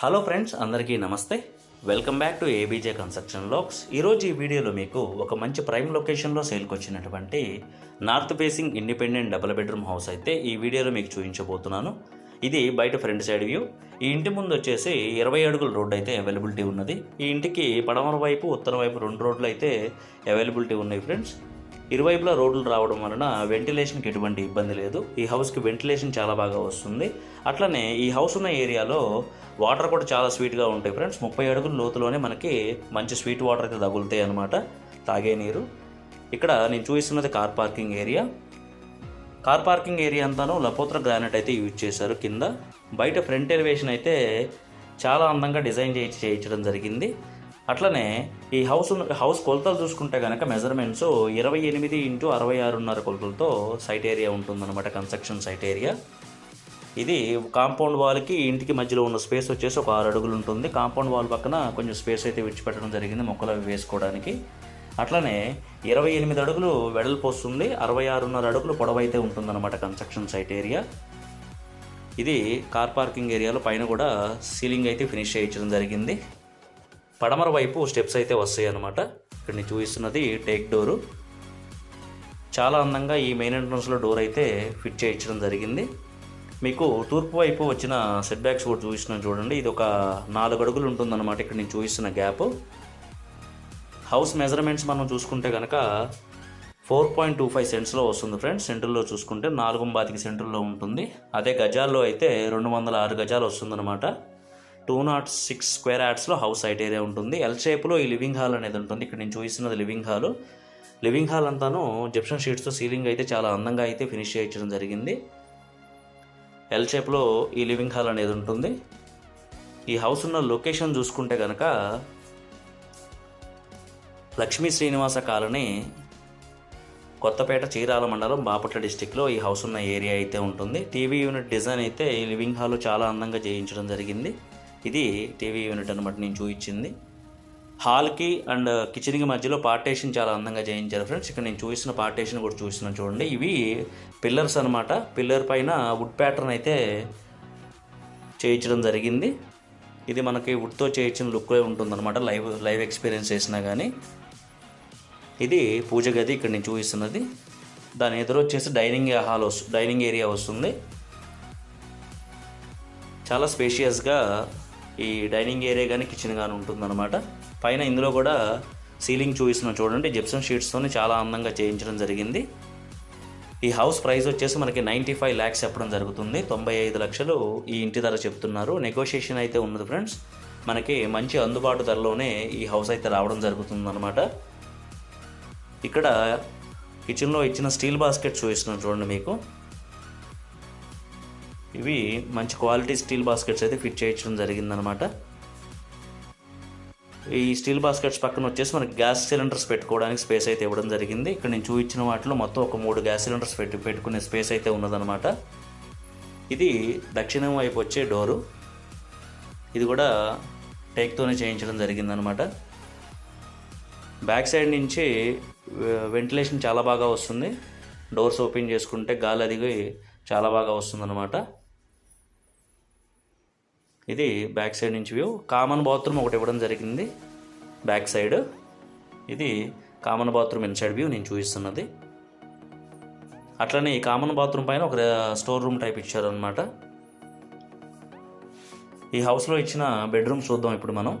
Hello friends అందరికీ నమస్తే. Welcome back to ABJ construction lakhs ఈరోజు ఈ వీడియోలో మీకు ఒక మంచి ప్రైమ్ లొకేషన్లో సేల్కి వచ్చినటువంటి north facing independent double bedroom house అయితే ఈ వీడియోలో మీకు చూపించబోతున్నాను. ఇది బయట ఫ్రంట్ సైడ్ వ్యూ ఈ ఇంటి ముందు వచ్చేసి ఇరవై అడుగుల రోడ్డు అయితే అవైలబిలిటీ ఉన్నది. ఈ ఇంటికి పడమర వైపు ఉత్తర వైపు రెండు రోడ్లు అయితే అవైలబిలిటీ ఉన్నాయి ఫ్రెండ్స్ ఇరువైపులా రోడ్లు రావడం వలన వెంటిలేషన్కి ఎటువంటి ఇబ్బంది లేదు. ఈ హౌస్కి వెంటిలేషన్ చాలా బాగా వస్తుంది. అట్లనే ఈ హౌస్ ఉన్న ఏరియాలో వాటర్ కూడా చాలా స్వీట్గా ఉంటాయి ఫ్రెండ్స్. ముప్పై అడుగుల లోతులోనే మనకి మంచి స్వీట్ వాటర్ అయితే తగులుతాయి అన్నమాట. తాగే నీరు. ఇక్కడ నేను చూపిస్తున్నది car parking area. Car parking area అంతాను లపోత్ర గ్రానైట్ అయితే యూజ్ చేశారు కింద. బయట ఫ్రంట్ ఎలివేషన్ అయితే చాలా అందంగా డిజైన్ చేయించి చేయించడం జరిగింది. అట్లనే ఈ హౌస్ హౌస్ కొలతలు చూసుకుంటే కనుక మెజర్మెంట్స్ ఇరవై ఎనిమిది ఇంటూ అరవై ఆరున్నర కొలతలతో సైట్ ఏరియా ఉంటుందన్నమాట కన్స్ట్రక్షన్ సైట్ ఏరియా. ఇది కాంపౌండ్ వాల్కి ఇంటికి మధ్యలో ఉన్న స్పేస్ వచ్చేసి ఒక ఆరు అడుగులు ఉంటుంది. కాంపౌండ్ వాల్ పక్కన కొంచెం స్పేస్ అయితే విడిచిపెట్టడం జరిగింది మొక్కలు అవి వేసుకోవడానికి. అట్లనే ఇరవై ఎనిమిది అడుగులు వెడల్పు వస్తుంది. అరవై ఆరున్నర అడుగులు పొడవు అయితే ఉంటుందన్నమాట కన్స్ట్రక్షన్ సైట్ ఏరియా. ఇది కార్ పార్కింగ్ ఏరియాలో పైన కూడా సీలింగ్ అయితే ఫినిష్ చేయించడం జరిగింది. పడమర వైపు స్టెప్స్ అయితే వస్తాయి అన్నమాట. ఇక్కడ నేను చూపిస్తున్నది టేక్ డోరు. చాలా అందంగా ఈ మెయిన్ ఎంట్రన్స్లో డోర్ అయితే ఫిట్ చేయించడం జరిగింది. మీకు తూర్పు వైపు వచ్చిన సెట్ బ్యాక్స్ కూడా చూపిస్తున్నాను చూడండి. ఇది ఒక నాలుగు అడుగులు ఉంటుందన్నమాట ఇక్కడ నేను చూపిస్తున్న గ్యాప్. హౌస్ మెజర్మెంట్స్ మనం చూసుకుంటే కనుక ఫోర్ పాయింట్ టూ ఫైవ్ సెంట్స్లో వస్తుంది ఫ్రెండ్స్. సెంటర్లో చూసుకుంటే నాలుగు బాతికి సెంటర్లో ఉంటుంది. అదే గజాల్లో అయితే రెండు వందల ఆరు గజాలు వస్తుందన్నమాట. టూ నాట్ సిక్స్ స్క్వేర్ యాడ్స్లో హౌస్ హైట్ ఏరియా ఉంటుంది. ఎల్ షేప్లో ఈ లివింగ్ హాల్ అనేది ఉంటుంది. ఇక్కడ నేను చూపిస్తున్నది లివింగ్ హాల్. లివింగ్ హాల్ అంతాను జిప్షన్ షీట్స్తో సీలింగ్ అయితే చాలా అందంగా అయితే ఫినిష్ చేయించడం జరిగింది. ఎల్ షేప్లో ఈ లివింగ్ హాల్ అనేది ఉంటుంది. ఈ హౌస్ ఉన్న లొకేషన్ చూసుకుంటే కనుక లక్ష్మీ శ్రీనివాస కాలనీ కొత్తపేట చీరాల మండలం బాపట్ల డిస్టిక్లో ఈ హౌస్ ఉన్న ఏరియా అయితే ఉంటుంది. టీవీ యూనిట్ డిజైన్ అయితే ఈ లివింగ్ హాల్ చాలా అందంగా చేయించడం జరిగింది. ఇది టీవీ యూనిట్ అనమాట నేను చూపించింది. హాల్కి అండ్ కిచెన్కి మధ్యలో పార్టేషన్ చాలా అందంగా చేయించారు ఫ్రెండ్స్. ఇక్కడ నేను చూసిన పార్టేషన్ కూడా చూస్తున్నాను చూడండి. ఇవి పిల్లర్స్ అనమాట పిల్లర్ పైన వుడ్ ప్యాటర్న్ అయితే చేయించడం జరిగింది. ఇది మనకి వుడ్తో చేయించిన లుక్లో ఉంటుందన్నమాట. లైవ్ లైవ్ ఎక్స్పీరియన్స్ చేసినా కానీ ఇది పూజ గది ఇక్కడ నేను చూపిస్తున్నది. దాని ఎదురు వచ్చేసి డైనింగ్ హాల్ వస్తు డైనింగ్ ఏరియా వస్తుంది. చాలా స్పేషియస్గా ఈ డైనింగ్ ఏరియా కానీ కిచెన్ కానీ ఉంటుందన్నమాట. పైన ఇందులో కూడా సీలింగ్ చూపిస్తున్నాం చూడండి. జిప్సన్ షీట్స్తోనే చాలా అందంగా చేయించడం జరిగింది. ఈ హౌస్ ప్రైస్ వచ్చేసి మనకి నైంటీ ఫైవ్ ల్యాక్స్ చెప్పడం జరుగుతుంది. తొంభై ఐదు లక్షలు ఈ ఇంటి ధర చెప్తున్నారు. నెగోషియేషన్ అయితే ఉన్నది ఫ్రెండ్స్. మనకి మంచి అందుబాటు ధరలోనే ఈ హౌస్ అయితే రావడం జరుగుతుందన్నమాట. ఇక్కడ కిచెన్లో ఇచ్చిన స్టీల్ బాస్కెట్ చూపిస్తున్నాను చూడండి మీకు. ఇవి మంచి క్వాలిటీ స్టీల్ బాస్కెట్స్ అయితే ఫిట్ చేయించడం జరిగిందనమాట ఈ స్టీల్ బాస్కెట్స్ పక్కన వచ్చేసి మనకి గ్యాస్ సిలిండర్స్ పెట్టుకోవడానికి స్పేస్ అయితే ఇవ్వడం జరిగింది. ఇక్కడ నేను చూపించిన వాటిలో మొత్తం ఒక మూడు గ్యాస్ సిలిండర్స్ పెట్టి పెట్టుకునే స్పేస్ అయితే ఉన్నదనమాట ఇది దక్షిణం వైపు వచ్చే డోరు. ఇది కూడా టేక్తోనే చేయించడం జరిగిందనమాట బ్యాక్ సైడ్ నుంచి వెంటిలేషన్ చాలా బాగా వస్తుంది. డోర్స్ ఓపెన్ చేసుకుంటే గాలి అదిగి చాలా బాగా వస్తుందన్నమాట. ఇది బ్యాక్ సైడ్ నుంచి వ్యూ. కామన్ బాత్రూమ్ ఒకటి ఇవ్వడం జరిగింది. Back side. ఇది కామన్ బాత్రూమ్ ఇన్సైడ్ వ్యూ నేను చూపిస్తున్నది. అట్లనే ఈ కామన్ బాత్రూమ్ పైన ఒక స్టోర్ రూమ్ టైప్ ఇచ్చారనమాట ఈ హౌస్లో ఇచ్చిన బెడ్రూమ్ చూద్దాం ఇప్పుడు మనం.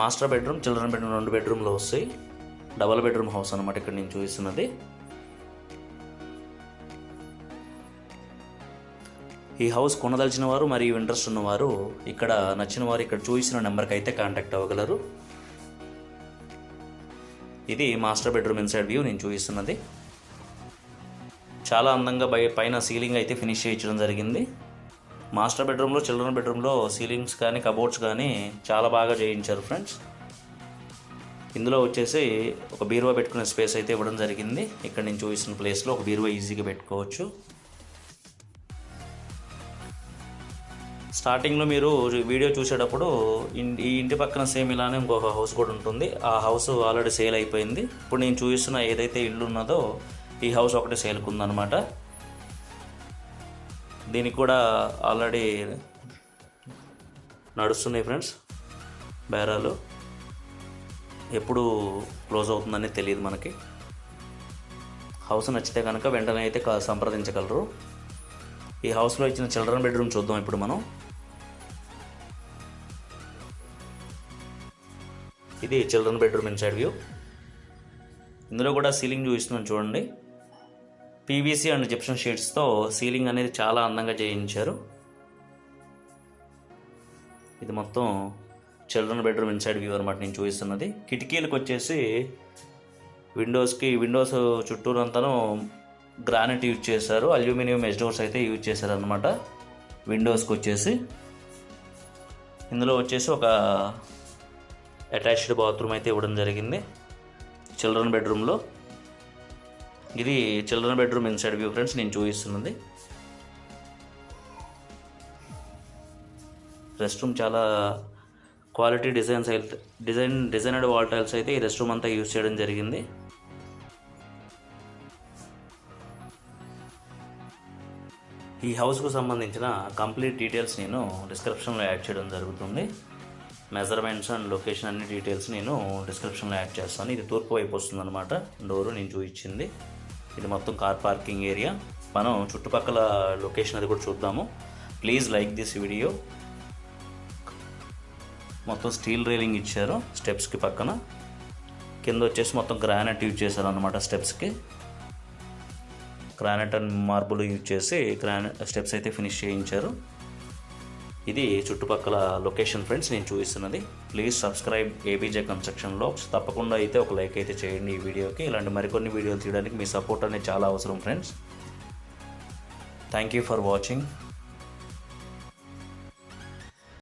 మాస్టర్ బెడ్రూమ్ చిల్డ్రన్ బెడ్రూమ్ రెండు బెడ్రూమ్లో వస్తాయి. డబల్ బెడ్రూమ్ హౌస్ అనమాట ఇక్కడ నేను చూపిస్తున్నది. ఈ హౌస్ కొనదలిచిన వారు మరియు ఇంట్రెస్ట్ ఉన్నవారు ఇక్కడ నచ్చిన వారు ఇక్కడ చూసిన నెంబర్కి అయితే కాంటాక్ట్ అవ్వగలరు. ఇది మాస్టర్ బెడ్రూమ్ ఇన్సైడ్ వ్యూ నేను చూపిస్తున్నది. చాలా అందంగా బయ పైన సీలింగ్ అయితే ఫినిష్ చేయించడం జరిగింది. మాస్టర్ బెడ్రూమ్లో చిల్డ్రన్ బెడ్రూమ్లో సీలింగ్స్ కానీ కబోర్డ్స్ కానీ చాలా బాగా చేయించారు ఫ్రెండ్స్. ఇందులో వచ్చేసి ఒక బీరువా పెట్టుకునే స్పేస్ అయితే ఇవ్వడం జరిగింది. ఇక్కడ నేను చూపిస్తున్న ప్లేస్లో ఒక బీరువా ఈజీగా పెట్టుకోవచ్చు. స్టార్టింగ్లో మీరు వీడియో చూసేటప్పుడు ఈ ఇంటి పక్కన సేమ్ ఇలానే ఇంకొక హౌస్ కూడా ఉంటుంది. ఆ హౌస్ ఆల్రెడీ సేల్ అయిపోయింది. ఇప్పుడు నేను చూపిస్తున్న ఏదైతే ఇల్లు ఉన్నదో ఈ హౌస్ ఒకటి సేల్కి ఉందన్నమాట. దీనికి కూడా ఆల్రెడీ నడుస్తున్నాయి ఫ్రెండ్స్ బేరాలు. ఎప్పుడు క్లోజ్ అవుతుందని తెలియదు మనకి. హౌస్ నచ్చితే కనుక వెంటనే అయితే కా- సంప్రదించగలరు. ఈ హౌస్లో ఇచ్చిన చిల్డ్రన్ బెడ్రూమ్ చూద్దాం ఇప్పుడు మనం. ఇది చిల్డ్రన్ బెడ్రూమ్ ఇన్సైడ్ వ్యూ. ఇందులో కూడా సీలింగ్ చూపిస్తున్నాను చూడండి. పీవీసీ అండ్ జిప్షన్ షీట్స్తో సీలింగ్ అనేది చాలా అందంగా చేయించారు. ఇది మొత్తం చిల్డ్రన్ బెడ్రూమ్ ఇన్సైడ్ వ్యూ అనమాట నేను చూపిస్తున్నది. కిటికీలకు వచ్చేసి విండోస్కి విండోస్ చుట్టూరంతాను గ్రానైట్ యూజ్ చేశారు. అల్యూమినియం ఎస్ డోర్స్ అయితే యూజ్ చేశారనమాట విండోస్కి వచ్చేసి. ఇందులో వచ్చేసి ఒక అటాచ్డ్ బాత్రూమ్ అయితే ఇవ్వడం జరిగింది. చిల్డ్రన్ బెడ్రూమ్లో. ఇది children bedroom inside view friends నేను చూపిస్తున్నది. రెస్ట్ రూమ్ చాలా క్వాలిటీ డిజైన్స్ అయితే డిజైన్ డిజైనడ్ వాల్ టైల్స్ అయితే ఈ రెస్ట్ రూమ్ అంతా యూజ్ చేయడం జరిగింది. ఈ హౌస్కు సంబంధించిన కంప్లీట్ డీటెయిల్స్ నేను డిస్క్రిప్షన్లో యాడ్ చేయడం జరుగుతుంది. మెజర్మెంట్స్ అండ్ లొకేషన్ అన్ని డీటెయిల్స్ నేను డిస్క్రిప్షన్లో యాడ్ చేస్తాను. ఇది తూర్పు వైపు వస్తుందన్నమాట. డోరు నేను చూపించింది. ఇది మొత్తం కార్ పార్కింగ్ ఏరియా మనం చుట్టుపక్కల లొకేషన్ అది కూడా చూద్దాము. ప్లీజ్ లైక్ దిస్ వీడియో మొత్తం స్టీల్ రైలింగ్ ఇచ్చారు స్టెప్స్కి పక్కన. కింద వచ్చేసి మొత్తం గ్రానైట్ యూజ్ చేశారు అనమాట స్టెప్స్కి గ్రానైట్ అండ్ మార్బుల్ యూజ్ చేసి గ్రానైట్ స్టెప్స్ అయితే ఫినిష్ చేయించారు. ఇది చుట్టుపక్కల లొకేషన్ ఫ్రెండ్స్ నేను చూపిస్తున్నది. ప్లీజ్ సబ్స్క్రైబ్ ఏబీజే కన్స్ట్రక్షన్లో తప్పకుండా అయితే ఒక లైక్ అయితే చేయండి ఈ వీడియోకి. ఇలాంటి మరికొన్ని వీడియోలు తీయడానికి మీ సపోర్ట్ అనేది చాలా అవసరం friends. Thank you for watching